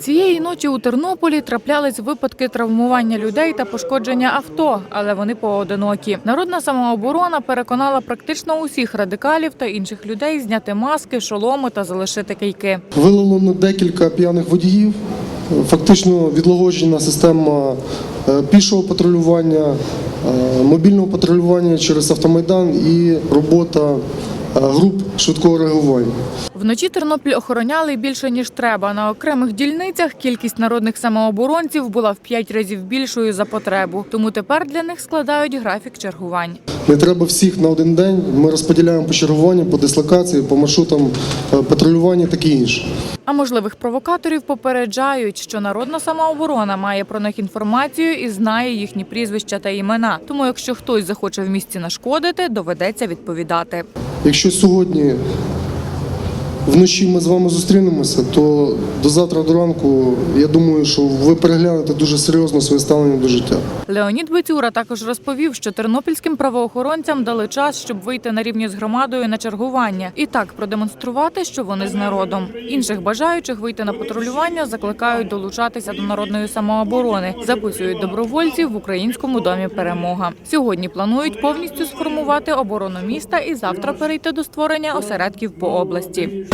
Цієї ночі у Тернополі траплялись випадки травмування людей та пошкодження авто, але вони поодинокі. Народна самооборона переконала практично усіх радикалів та інших людей зняти маски, шоломи та залишити кийки. Виловлено декілька п'яних водіїв. Фактично відлагоджена система е, пішого патрулювання, е, мобільного патрулювання через автомайдан і робота груп швидкого реагування. Вночі Тернопіль охороняли більше ніж треба. На окремих дільницях кількість народних самооборонців була в п'ять разів більшою за потребу. Тому тепер для них складають графік чергувань. Не треба всіх на один день. Ми розподіляємо по чергуванню, по дислокації, по маршрутам е, патрулювання, таке інше. А можливих провокаторів попереджають, що народна самооборона має про них інформацію і знає їхні прізвища та імена. Тому, якщо хтось захоче в місті нашкодити, доведеться відповідати. Якщо сьогодні вночі ми з вами зустрінемося, то до завтра до ранку я думаю, що ви переглянете дуже серйозно своє ставлення до життя. Леонід Бецюра також розповів, що тернопільським правоохоронцям дали час, щоб вийти на рівні з громадою на чергування і так продемонструвати, що вони з народом. Інших бажаючих вийти на патрулювання закликають долучатися до народної самооборони. Записують добровольців в українському домі перемога. Сьогодні планують повністю сформувати оборону міста і завтра перейти до створення осередків по області.